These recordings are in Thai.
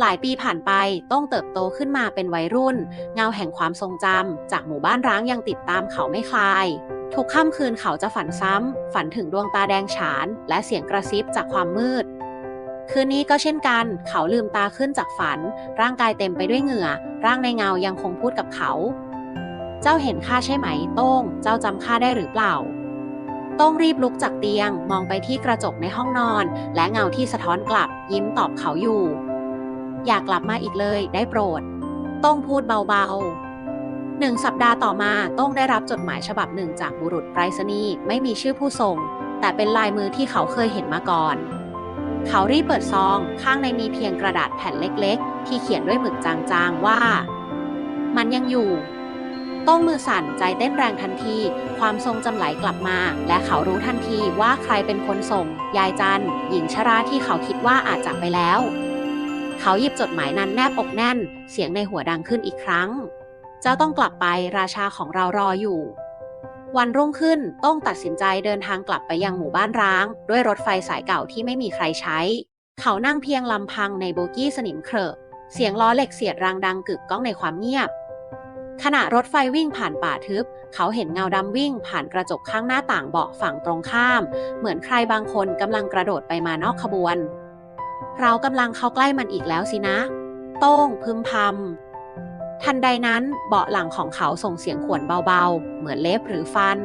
หลายปีผ่านไปต้องเติบโตขึ้นมาเป็นวัยรุ่น เงาแห่งความทรงจำจากหมู่บ้านร้างยังติดตามเขาไม่คลายทุกค่ำคืนเขาจะฝันซ้ำ ฝันถึงดวงตาแดงฉาน และเสียงกระซิบจากความมืด คืนนี้ก็เช่นกัน เขาลืมตาขึ้นจากฝัน ร่างกายเต็มไปด้วยเหงื่อ ร่างในเงายังคงพูดกับเขา เจ้าเห็นข้าใช่ไหม โต้ง เจ้าจำข้าได้หรือเปล่า โต้งรีบลุกจากเตียง มองไปที่กระจกในห้องนอน และเงาที่สะท้อนกลับ ยิ้มตอบเขาอยู่ อยากกลับมาอีกเลยได้โปรด ต้องพูดเบาๆหนึ่งสัปดาห์ต่อมาต้องได้รับจดหมายฉบับหนึ่งจากบุรุษไปรษณีย์ไม่มีชื่อผู้ส่ง แต่เป็นลายมือที่เขาเคยเห็นมาก่อน เขารีบเปิดซองข้างในมีเพียงกระดาษแผ่นเล็กๆ ที่เขียนด้วยหมึกจางๆว่า มันยังอยู่ต้องมือสั่นใจเต้นแรงทันที ความทรงจำไหลกลับมา และเขารู้ทันทีว่าใครเป็นคนส่ง ยายจันหญิงชราที่เขาคิดว่าอาจจากไปแล้ว เขาหยิบจดหมายนั้นแนบอกแน่น เสียงในหัวดังขึ้นอีกครั้ง เจ้าต้องกลับไปราชาของเรารออยู่ วันรุ่งขึ้นต้องตัดสินใจเดินทางกลับไปยังหมู่บ้านร้าง ด้วยรถไฟสายเก่าที่ไม่มีใครใช้ เขานั่งเพียงลำพังในโบกี้สนิมเครอะเสียงล้อเหล็กเสียดรังดังกึกก้องในความเงียบ ขณะรถไฟวิ่งผ่านป่าทึบ เขาเห็นเงาดำวิ่งผ่านกระจกข้างหน้าต่างเบาะฝั่งตรงข้าม เหมือนใครบางคนกำลังกระโดดไปมานอกขบวน เรากำลังเข้าใกล้มันอีกแล้วสินะ โต้งพึมพำทันใดนั้นเบาะหลังของเขาส่งเสียงขวนเบาๆ เหมือนเล็บหรือฟัน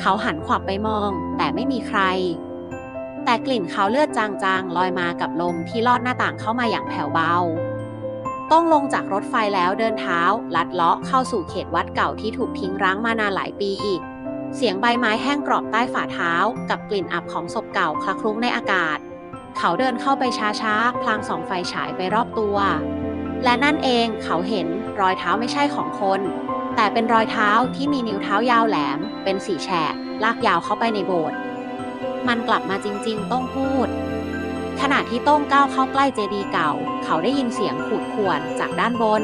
เขาหันขวับไปมองแต่ไม่มีใคร แต่กลิ่นเขาเลือดจางๆ ลอยมากับลมที่ลอดหน้าต่างเข้ามาอย่างแผ่วเบาต้องลงจากรถไฟแล้วเดินเท้า ลัดเลาะเข้าสู่เขตวัดเก่าที่ถูกทิ้งร้างมานานหลายปีอีก เสียงใบไม้แห้งกรอบใต้ฝ่าเท้า กับกลิ่นอับของศพเก่าคละคลุ้งในอากาศ เขาเดินเข้าไปช้าๆ พลางส่องไฟฉายไปรอบตัว และนั่นเองเขาเห็นรอยเท้าไม่ใช่ของคน แต่เป็นรอยเท้าที่มีนิ้วเท้ายาวแหลม เป็นสีแฉกลากยาวเข้าไปในโบสถ์ มันกลับมาจริงๆ ต้องพูด ขณะที่ต้งก้าวเข้าใกล้เจดีย์เก่า เขาได้ยินเสียงขูดข่วนจากด้านบน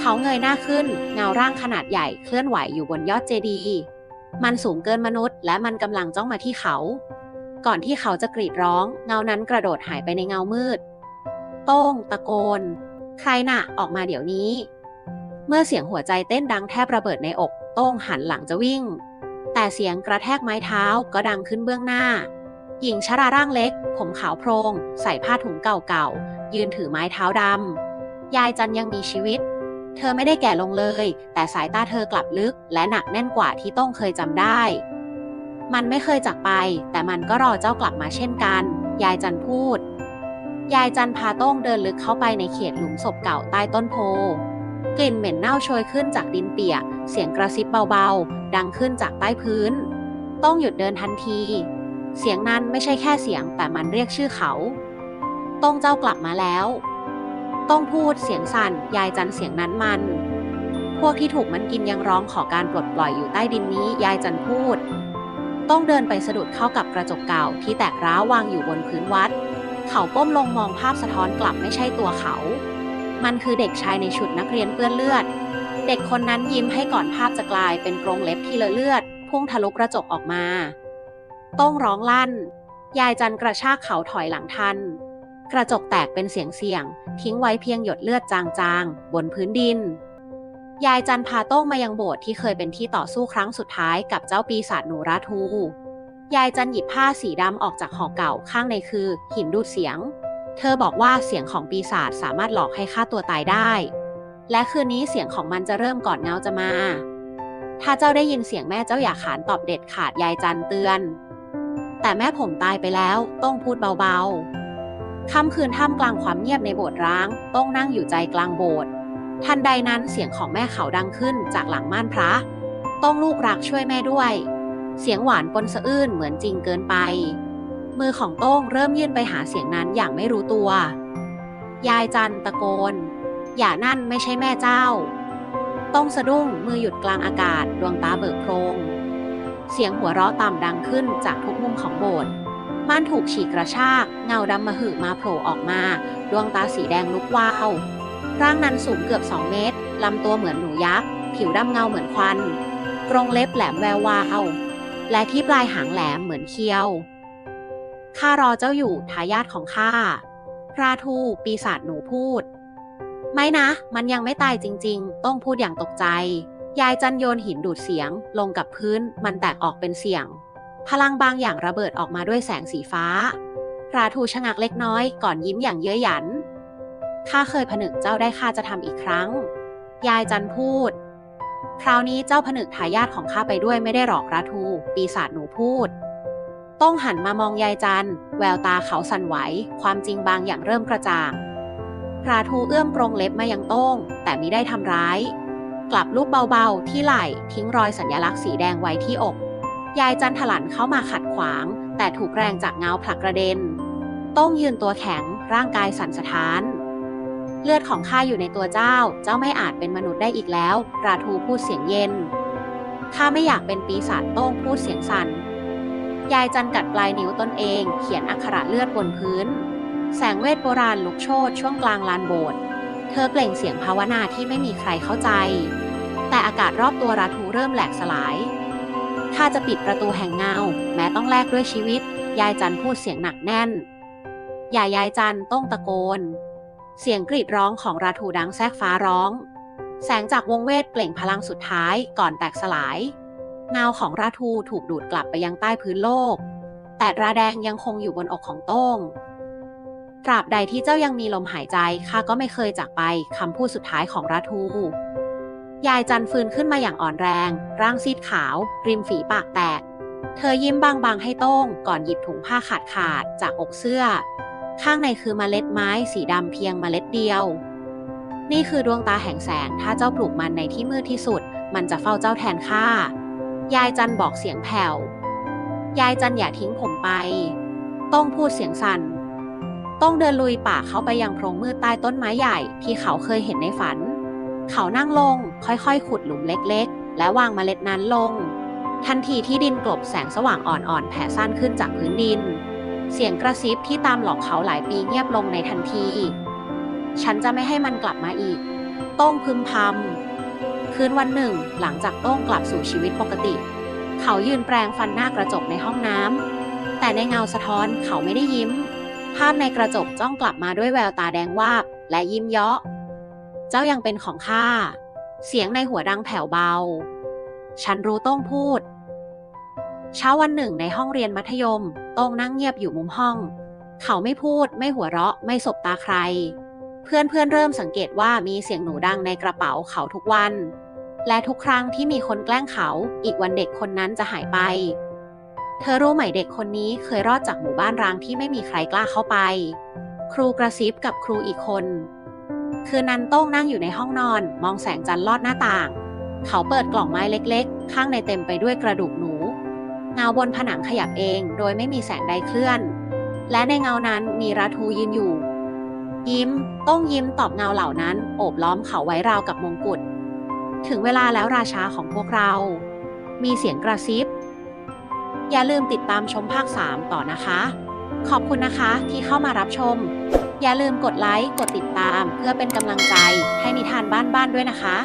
เขาเงยหน้าขึ้น เงาร่างขนาดใหญ่เคลื่อนไหวอยู่บนยอดเจดีย์ มันสูงเกินมนุษย์ และมันกำลังจ้องมาที่เขา ก่อนที่เขาจะกรีดร้อง เงานั้นกระโดดหายไปในเงามืด โต้งตะโกน ใครน่ะ ออกมาเดี๋ยวนี้ เมื่อเสียงหัวใจเต้นดังแทบระเบิดในอก โต้งหันหลังจะวิ่ง แต่เสียงกระแทกไม้เท้าก็ดังขึ้นเบื้องหน้า หญิงชราร่างเล็ก ผมขาวโพรงใส่ผ้าถุงเก่าๆ ยืนถือไม้เท้าดำ ยายจันยังมีชีวิต เธอไม่ได้แก่ลงเลย แต่สายตาเธอกลับลึก และหนักแน่นกว่าที่ต้องเคยจำได้ มันไม่เคยจากไป แต่มันก็รอเจ้ากลับมาเช่นกัน ยายจันพูด ยายจันพาโต้งเดินลึกเข้าไปในเขตหลุมศพเก่าใต้ต้นโพ กลิ่นเหม็นเน่าโชยขึ้นจากดินเปียก เสียงกระซิบเบาๆ ดังขึ้นจากใต้พื้น ต้องหยุดเดินทันที เสียงนั้นไม่ใช่แค่เสียง แต่มันเรียกชื่อเขาต้องเจ้ากลับมาแล้ว ต้องพูดเสียงสั่น ยายจันเสียงนั้นมัน พวกที่ถูกมันกินยังร้องขอการปลดปล่อยอยู่ใต้ดินนี้ ยายจันพูด ต้องเดินไปสะดุดเข้ากับกระจกเก่าที่แตกร้าววางอยู่บนพื้นวัด เขาก้มลงมองภาพสะท้อนกลับไม่ใช่ตัวเขา มันคือเด็กชายในชุดนักเรียนเปื้อนเลือด เด็กคนนั้นยิ้มให้ก่อนภาพจะกลายเป็นกรงเล็บที่เลอะเลือด พุ่งทะลุกระจกออกมา ต้องร้องลั่น ยายจันกระชากเขาถอยหลังทัน กระจกแตกเป็นเสียงเสียง ทิ้งไว้เพียงหยดเลือดจางๆ บนพื้นดิน ยายจันพาโต้งมายังโบสถ์ที่เคยเป็นที่ต่อสู้ครั้งสุดท้ายกับเจ้าปีศาจหนูราทู ยายจันหยิบผ้าสีดำออกจากห่อเก่าข้างในคือ หินดูดเสียง เธอบอกว่าเสียงของปีศาจสามารถหลอกให้ฆ่าตัวตายได้ และคืนนี้เสียงของมันจะเริ่มก่อนเงาจะมา ถ้าเจ้าได้ยินเสียงแม่เจ้าอย่าขานตอบเด็ดขาดยายจันเตือน แต่แม่ผมตายไปแล้วต้องพูดเบาๆค่ำคืนท่ามกลางความเงียบในโบสถ์ร้าง ต้องนั่งอยู่ใจกลางโบสถ์ ทันใดนั้นเสียงของแม่เขาดังขึ้นจากหลังม่านพระ ต้องลูกรักช่วยแม่ด้วย เสียงหวานปนสะอื้นเหมือนจริงเกินไป มือของโต้งเริ่มยื่นไปหาเสียงนั้นอย่างไม่รู้ตัว ยายจันตะโกน อย่านั่นไม่ใช่แม่เจ้า ต้องสะดุ้งมือหยุดกลางอากาศดวงตาเบิกโพรง เสียงหัวเราะต่ำดังขึ้นจากทุกมุมของโบสถ์ม่านถูกฉีกกระชาก เงาดำมหึมาโผล่ออกมา ดวงตาสีแดงลุกวาว ร่างนั้นสูงเกือบ 2 เมตร ลำตัวเหมือนหนูยักษ์ ผิวดำเงาเหมือนควัน กรงเล็บแหลมแวววาว และที่ปลายหางแหลมเหมือนเคี้ยว ข้ารอเจ้าอยู่ทายาทของข้า ราทูปีศาจหนูพูด ไม่นะ มันยังไม่ตายจริง ๆ ต้องพูดอย่างตกใจ ยายจันโยนหินดูดเสียง ลงกับพื้น มันแตกออกเป็นเสียง พลังบางอย่างระเบิดออกมาด้วยแสงสีฟ้า ราทูชะงักเล็กน้อยก่อนยิ้มอย่างเย้ยหยัน ข้าเคยผนึกเจ้าได้ข้าจะทำอีกครั้ง ยายจันพูด คราวนี้เจ้าผนึกทายาทของข้าไปด้วยไม่ได้หรอกราทู ปีศาจหนูพูด ต้องหันมามองยายจัน แววตาเขาสั่นไหว ความจริงบางอย่างเริ่มกระจ่าง ราทูเอื้อมกรงเล็บมายังโต้ง แต่มิได้ทำร้าย กลับลูบเบาๆ ที่ไหล่ทิ้งรอยสัญลักษณ์สีแดงไว้ที่อก ยายจันถลันเข้ามาขัดขวาง แต่ถูกแรงจากเงาผลักกระเด็น โต้งยืนตัวแข็งร่างกายสั่นสะท้าน เลือดของข้าอยู่ในตัวเจ้า เจ้าไม่อาจเป็นมนุษย์ได้อีกแล้วราทูพูดเสียงเย็น ข้าไม่อยากเป็นปีศาจโต้งพูดเสียงสั่น ยายจันกัดปลายนิ้วตนเอง เขียนอักขระเลือดบนพื้น แสงเวทโบราณลุกโชนช่วงกลางลานโบสถ์ เธอเปล่งเสียงภาวนาที่ไม่มีใครเข้าใจ แต่อากาศรอบตัวราทูเริ่มแหลกสลายถ้าจะปิดประตูแห่งเงา แม้ต้องแลกด้วยชีวิต ยายจันพูดเสียงหนักแน่น อย่ายายจันต้องตะโกน เสียงกรีดร้องของราทูดังแทรกฟ้าร้อง แสงจากวงเวทเปล่งพลังสุดท้ายก่อนแตกสลาย เงาของราทูถูกดูดกลับไปยังใต้พื้นโลก แต่ราแดงยังคงอยู่บนอกของโต้ง ตราบใดที่เจ้ายังมีลมหายใจข้าก็ไม่เคยจากไปคำพูดสุดท้ายของราทู ยายจันฟื้นขึ้นมาอย่างอ่อนแรง ร่างซีดขาว ริมฝีปากแตก เธอยิ้มบางๆให้โต้งก่อนหยิบถุงผ้าขาดขาดจากอกเสื้อ ข้างในคือเมล็ดไม้สีดำเพียงเมล็ดเดียว นี่คือดวงตาแห่งแสง ถ้าเจ้าปลูกมันในที่มืดที่สุด มันจะเฝ้าเจ้าแทนข้า ยายจันบอกเสียงแผ่ว ยายจันอย่าทิ้งผมไป ต้องพูดเสียงสั่น ต้องเดินลุยป่าเข้าไปยังโพรงมืดใต้ต้นไม้ใหญ่ที่เขาเคยเห็นในฝัน เขานั่งลงค่อยๆ ขุดหลุมเล็กๆ และวางเมล็ดนั้นลง ทันทีที่ดินกลบแสงสว่างอ่อนๆ แผ่ซ่านขึ้นจากพื้นดิน เสียงกระซิบที่ตามหลอกเขาหลายปีเงียบลงในทันที ฉันจะไม่ให้มันกลับมาอีก โต้งพึมพำ คืนวันหนึ่ง หลังจากโต้งกลับสู่ชีวิตปกติ เขายืนแปลงฟันหน้ากระจกในห้องน้ำ แต่ในเงาสะท้อนเขาไม่ได้ยิ้ม ภาพในกระจกจ้องกลับมาด้วยแววตาแดงวาบ และยิ้มเยาะ เจ้ายังเป็นของข้า เสียงในหัวดังแผ่วเบา ฉันรู้โต้งพูด เช้าวันหนึ่งในห้องเรียนมัธยม โต้งนั่งเงียบอยู่มุมห้อง เขาไม่พูด ไม่หัวเราะ ไม่สบตาใคร เพื่อนเพื่อนเริ่มสังเกตว่ามีเสียงหนูดังในกระเป๋าเขาทุกวัน และทุกครั้งที่มีคนแกล้งเขา อีกวันเด็กคนนั้นจะหายไป เธอรู้ไหมเด็กคนนี้เคยรอดจากหมู่บ้านร้างที่ไม่มีใครกล้าเข้าไป ครูกระซิบกับครูอีกคน คืนนั้นโต้งนั่งอยู่ในห้องนอน มองแสงจันทร์ลอดหน้าต่าง เขาเปิดกล่องไม้เล็ก ๆ ข้างในเต็มไปด้วยกระดูกหนู เงาบนผนังขยับเองโดยไม่มีแสงใดเคลื่อน และในเงานั้นมีราทูยืนอยู่ ยิ้มต้องยิ้มตอบเงาเหล่านั้น โอบล้อมเขาไว้ราวกับมงกุฎถึงเวลาแล้วราชาของพวกเรา มีเสียงกระซิบ อย่าลืมติดตามชมภาค 3 ต่อนะคะ ขอบคุณนะคะที่เข้ามารับชม อย่าลืมกดไลค์ กดติดตามเพื่อเป็นกำลังใจให้นิทานบ้านๆด้วยนะคะ